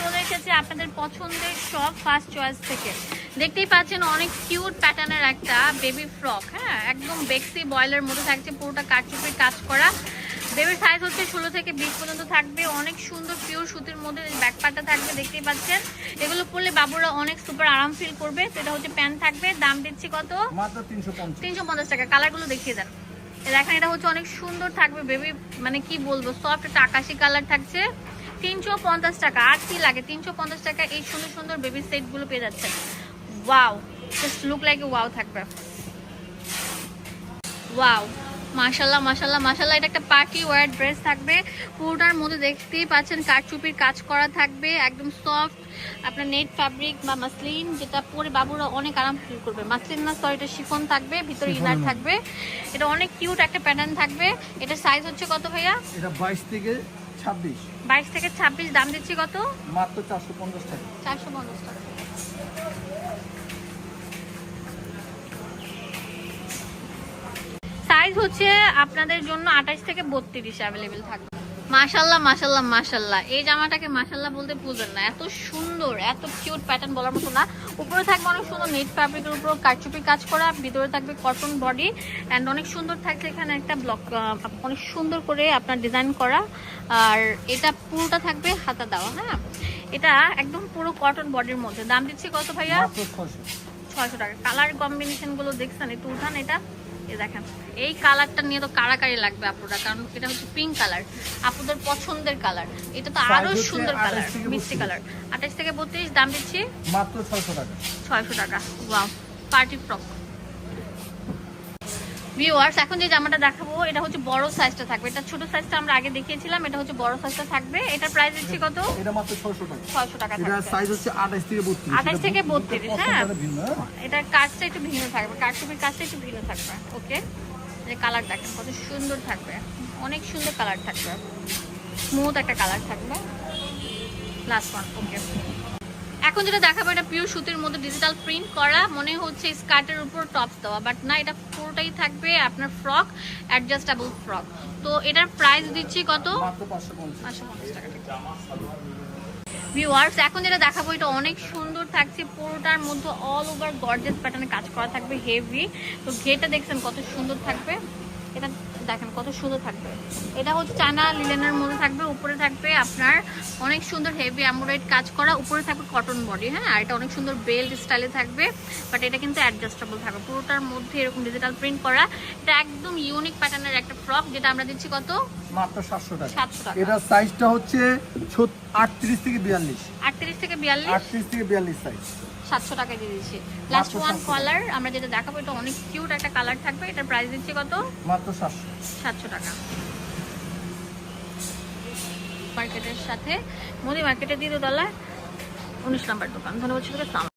চলে এসেছে আপনাদের পছন্দের সব ফার্স্ট চয়েস থেকে। দেখতেই পাচ্ছেন অনেক কিউট প্যাটার্নের একটা বেবি ফ্রক হ্যাঁ? একদম বেক্সি বয়েলের মধ্যে থাকছে পুরোটা কাটচুপির কাজ করা। বেবির সাইজ হচ্ছে ষোলো থেকে বিশ পর্যন্ত থাকবে অনেক সুন্দর পিওর সুতির মধ্যে ব্যাকপারটা থাকবে দেখতেই পাচ্ছেন। এগুলো পরলে বাবুরা অনেক সুপার আরাম ফিল করবে সেটা হচ্ছে প্যান্ট থাকবে দাম দিচ্ছি কত? তিনশো পঞ্চাশ। টাকা কালারগুলো দেখিয়ে দেন। দেখেন এটা হচ্ছে অনেক সুন্দর থাকবে বেবি মানে কি বলব সফট একটা আকাশি কালার থাকছে। তিনশো পঞ্চাশ টাকা। আর কি লাগে? তিনশো পঞ্চাশ টাকা এই সুন্দর সুন্দর বেবি সেটগুলো পেয়ে যাচ্ছেন। Wow just look like wow থাকবে ওয়াও মাশাল্লাহ মাশাল্লাহ মাশাল্লাহ এটা একটা পার্টি ওয়্যার ড্রেস থাকবে। পুরোটার মধ্যে দেখতেই পাচ্ছেন কারচুপির কাজ করা থাকবে একদম সফট আপনার নেট ফ্যাব্রিক বা মাসলিন যেটা পরে বাবুরা অনেক আরাম ফিল করবে। মাসলিন না সরি এটা শিফন থাকবে ভিতরে ইনার থাকবে। এটা অনেক কিউট একটা প্যাটার্ন থাকবে। এটা সাইজ হচ্ছে কত ভাইয়া? এটা বাইশ থেকে ছাব্বিশ। বাইশ থেকে ছাব্বিশ দাম দিচ্ছি কত? মাত্র চারশো পঞ্চাশ টাকা। চারশো পঞ্চাশ টাকা। সাইজ হচ্ছে আপনাদের জন্য আঠাশ থেকে বত্রিশ অ্যাভেলেবেল থাকবে। মাশাল্লাহ মাশাল্লাহ মাশাল্লাহ। এই জামাটাকে মাশাল্লাহ বলতে ভুলবেন না। এত সুন্দর এত কিউট প্যাটার্ন বলার মতো না। উপরে থাকবে অনেক সুন্দর নেট ফ্যাব্রিকের উপর কারচুপি কাজ করা। ভিতরে থাকবে কটন বডি অ্যান্ড অনেক সুন্দর থাকছে এখানে একটা ব্লক অনেক সুন্দর করে আপনার ডিজাইন করা। আর এটা পুরোটা থাকবে হাতা দেওয়া হ্যাঁ? এটা একদম পুরো কটন বডির মধ্যে। দাম দিচ্ছি কত ভাইয়া? ছয়শো। টাকা। কালার কম্বিনেশনগুলো দেখছেন একটু উঠান এটা। এই দেখেন এই কালারটা নিয়ে তো কারাকারি লাগবে আপুরা কারণ এটা হচ্ছে পিঙ্ক কালার আপুদের পছন্দের কালার এটা তো আরও সুন্দর কালার মিষ্টি কালার আঠাশ থেকে বত্রিশ দাম দিচ্ছি মাত্র ছয়শো টাকা। ছয়শো টাকা। ওয়াও পার্টি ফ্রক ভিউয়ার্স এখন যে জামাটা দেখাবো এটা হচ্ছে বড় সাইজটা থাকবে। এটা ছোট সাইজটা আমরা আগে দেখিয়েছিলাম এটা হচ্ছে বড় সাইজটা থাকবে। এটার প্রাইস দিচ্ছি কত? এটা মাত্র ছয়শো টাকা। ছয়শো টাকা এটা সাইজ হচ্ছে আঠাশ থেকে বত্রিশ। 28 থেকে 32, হ্যাঁ। হ্যাঁ? এটার কাজটা একটু ভিন্ন থাকবে। কারচুপির কাজটা একটু ভিন্ন থাকবে। ওকে যে কালার দেখেন কত সুন্দর থাকবে। অনেক সুন্দর কালার থাকবে। স্মুথ একটা কালার থাকবে। লাস্ট ওয়ান ওকে এখন যেটা দেখাবো এটা পিওর সুতির মধ্যে ডিজিটাল প্রিন্ট করা। মনে হচ্ছে স্কার্টের উপর টপস দেওয়া বাট না এটা পুরোটাই থাকবে আপনার ফ্রক অ্যাডজাস্টেবল ফ্রক তো এটার প্রাইস দিচ্ছি কত? পাঁচশো পঞ্চাশ। টাকা। ভিউয়ার্স এখন যেটা দেখাবো এটা অনেক সুন্দর থাকছে। পুরোটার মধ্যে অল ওভার গর্জেস প্যাটার্নে কাজ করা থাকবে হেভি তো ঘেটা দেখছেন কত সুন্দর থাকবে। এটা দেখেন কত সুন্দর থাকবে। এটা হচ্ছে চানা লিলেনের মধ্যে থাকবে উপরে থাকবে আপনার অনেক সুন্দর হেভি এমব্রয়েড কাজ করা উপরে থাকবে কটন বডি হ্যাঁ? আর এটা অনেক সুন্দর বেল্ট স্টাইলে থাকবে বাট এটা কিন্তু অ্যাডজাস্টেবল থাকবে। পুরোটার মধ্যে এরকম ডিজিটাল প্রিন্ট করা এটা একদম ইউনিক প্যাটার্নের একটা ফ্রক যেটা আমরা দিচ্ছি কত? মাত্র সাতশো টাকা। সাতশো টাকা। এটার সাইজটা হচ্ছে আটত্রিশ থেকে বিয়াল্লিশ। আটত্রিশ থেকে বিয়াল্লিশ। আটত্রিশ থেকে বিয়াল্লিশ সাইজ সাতশো টাকা দিয়ে দিচ্ছি। লাস্ট ওয়ান 700 কালার আমরা যেটা দেখাবো এটা অনেক কিউট একটা কালার থাকবে। এটার প্রাইস দিচ্ছি কত? মাত্র সাতশো। সাতশো টাকা। মার্কেটের সাথে মোদি মার্কেটের দ্বিতীয় তলায় উনিশ নম্বর দোকান। ধন্যবাদ সবাইকে